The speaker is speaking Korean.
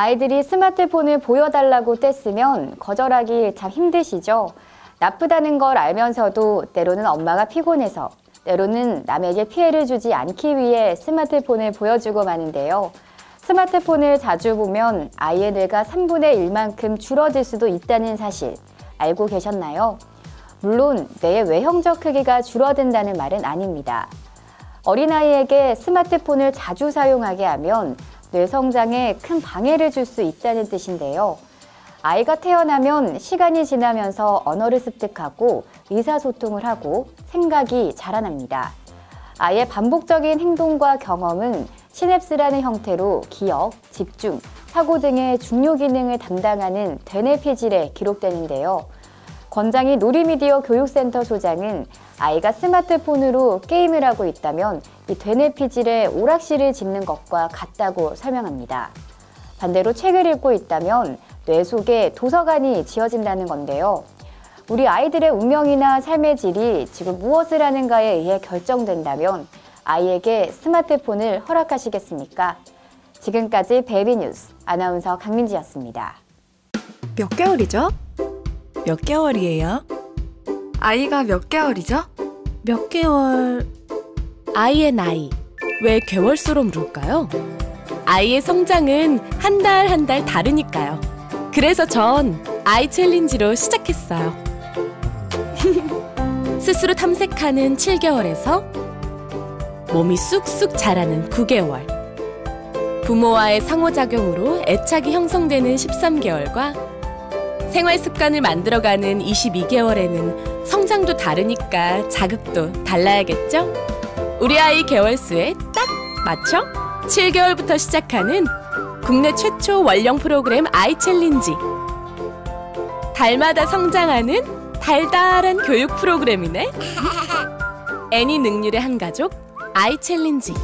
아이들이 스마트폰을 보여달라고 뗐으면 거절하기 참 힘드시죠? 나쁘다는 걸 알면서도 때로는 엄마가 피곤해서 때로는 남에게 피해를 주지 않기 위해 스마트폰을 보여주고 마는데요. 스마트폰을 자주 보면 아이의 뇌가 3분의 1만큼 줄어들 수도 있다는 사실 알고 계셨나요? 물론 뇌의 외형적 크기가 줄어든다는 말은 아닙니다. 어린아이에게 스마트폰을 자주 사용하게 하면 뇌 성장에 큰 방해를 줄 수 있다는 뜻인데요. 아이가 태어나면 시간이 지나면서 언어를 습득하고 의사소통을 하고 생각이 자라납니다. 아이의 반복적인 행동과 경험은 시냅스라는 형태로 기억, 집중, 사고 등의 중요 기능을 담당하는 되뇌피질에 기록되는데요. 권장이 놀이미디어 교육센터 소장은 아이가 스마트폰으로 게임을 하고 있다면 이 되뇌피질에 오락실을 짓는 것과 같다고 설명합니다. 반대로 책을 읽고 있다면 뇌 속에 도서관이 지어진다는 건데요. 우리 아이들의 운명이나 삶의 질이 지금 무엇을 하는가에 의해 결정된다면 아이에게 스마트폰을 허락하시겠습니까? 지금까지 베이비 뉴스 아나운서 강민지였습니다. 몇 개월이죠? 몇 개월이에요? 아이가 몇 개월이죠? 몇 개월... 아이의 나이. 왜 개월수로 물을까요? 아이의 성장은 한 달 한 달 다르니까요. 그래서 전 아이 챌린지로 시작했어요. 스스로 탐색하는 7개월에서 몸이 쑥쑥 자라는 9개월. 부모와의 상호작용으로 애착이 형성되는 13개월과 생활 습관을 만들어가는 22개월에는 성장도 다르니까 자극도 달라야겠죠? 우리 아이 개월수에 딱 맞춰 7개월부터 시작하는 국내 최초 원령 프로그램 아이 챌린지. 달마다 성장하는 달달한 교육 프로그램이네. 애니 능률의 한 가족 아이 챌린지.